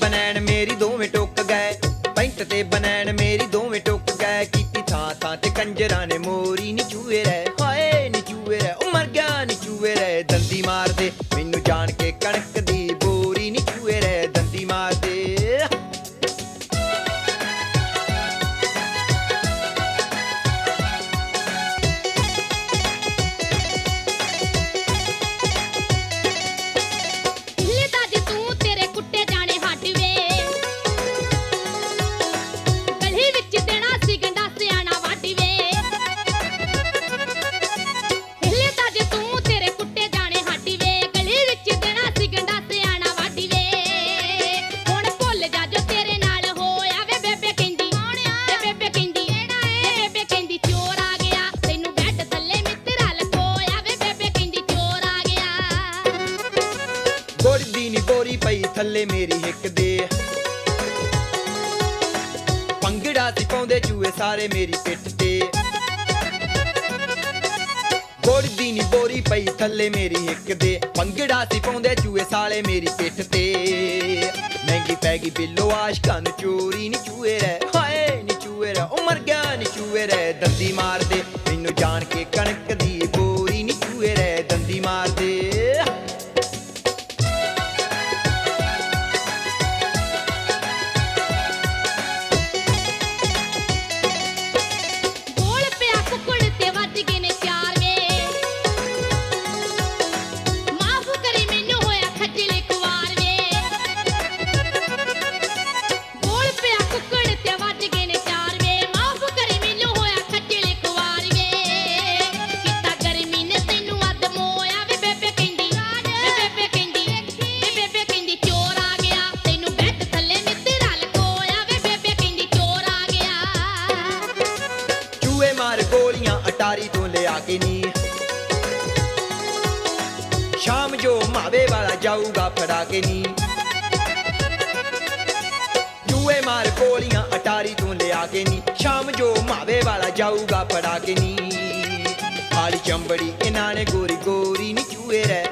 ਬਨੈਣ ਮੇਰੀ ਦੋਵੇਂ ਟੁੱਕ ਗਏ। ਪੈਂਟ ਤੇ ਬਨੈਣ ਮੇਰੀ ਦੋਵੇਂ ਟੁੱਕ ਗਏ। ਕੀਤੀ ਥਾਂ ਥਾਂ ਤੇ ਕੰਜਰਾਂ ਨੇ ਮੋਰੀ ਨੀ ਚੂਏ ਰਹਿ ਦੀ ਨੀ ਬੋਰੀ ਪਈ, ਥੱਲੇ ਮੇਰੀ ਹਿੱਕ ਦੇ। ਪੰਗੜਾ ਸੀ ਪਾਉਂਦੇ ਚੂਏ ਸਾਰੇ ਮੇਰੀ ਪਿੱਠ ਤੇ। ਗੋਰੀ ਦੀ ਨੀ ਬੋਰੀ ਪਈ, ਥੱਲੇ ਮੇਰੀ ਹਿੱਕ ਦੇ। ਪੰਗੜਾ ਸੀ ਪਾਉਂਦੇ ਚੂਏ ਸਾਲੇ ਮੇਰੀ ਪਿੱਠ ਤੇ। ਮਹਿੰਗੀ ਪੈ ਗਈ ਬਿੱਲੋ ਆਸ਼ਕਾਂ ਨੂੰ ਚੋਰੀ ਨੀ ਚੂਏ ਰਹਿ। ਹਾਏ, ਨੀ ਚੂਏ ਰਹਿ। ਉਹ ਮਰ ਗਿਆ, ਨੀ ਚੂਏ ਰਹਿ। ਦੰਦੀ ਮਾਰਦੇ। ਮੈਨੂੰ ਜਾਣ ਕੇ ਕਣਕ ਦੀ ਗੋਲੀਆਂ ਤੋਂ ਲਿਆ ਕੇ ਨੀ। ਸ਼ਾਮ ਜੋ ਮਾਵੇ ਵਾਲਾ ਜਾਊਗਾ ਫੜਾ ਕੇ ਨੀ। ਜੂਏ ਮਾਰ ਗੋਲੀਆਂ ਅਟਾਰੀ ਤੋਂ ਲਿਆ ਕੇ ਨੀ। ਸ਼ਾਮ ਜੋ ਮਾਵੇ ਵਾਲਾ ਜਾਊਗਾ ਫੜਾ ਕੇ ਨੀ। ਆਲੀ ਚੰਬੜੀ, ਇਹਨਾਂ ਨੇ ਗੋਰੀ ਗੋਰੀ ਨੀ ਚੂਹੇ ਰਹਿ।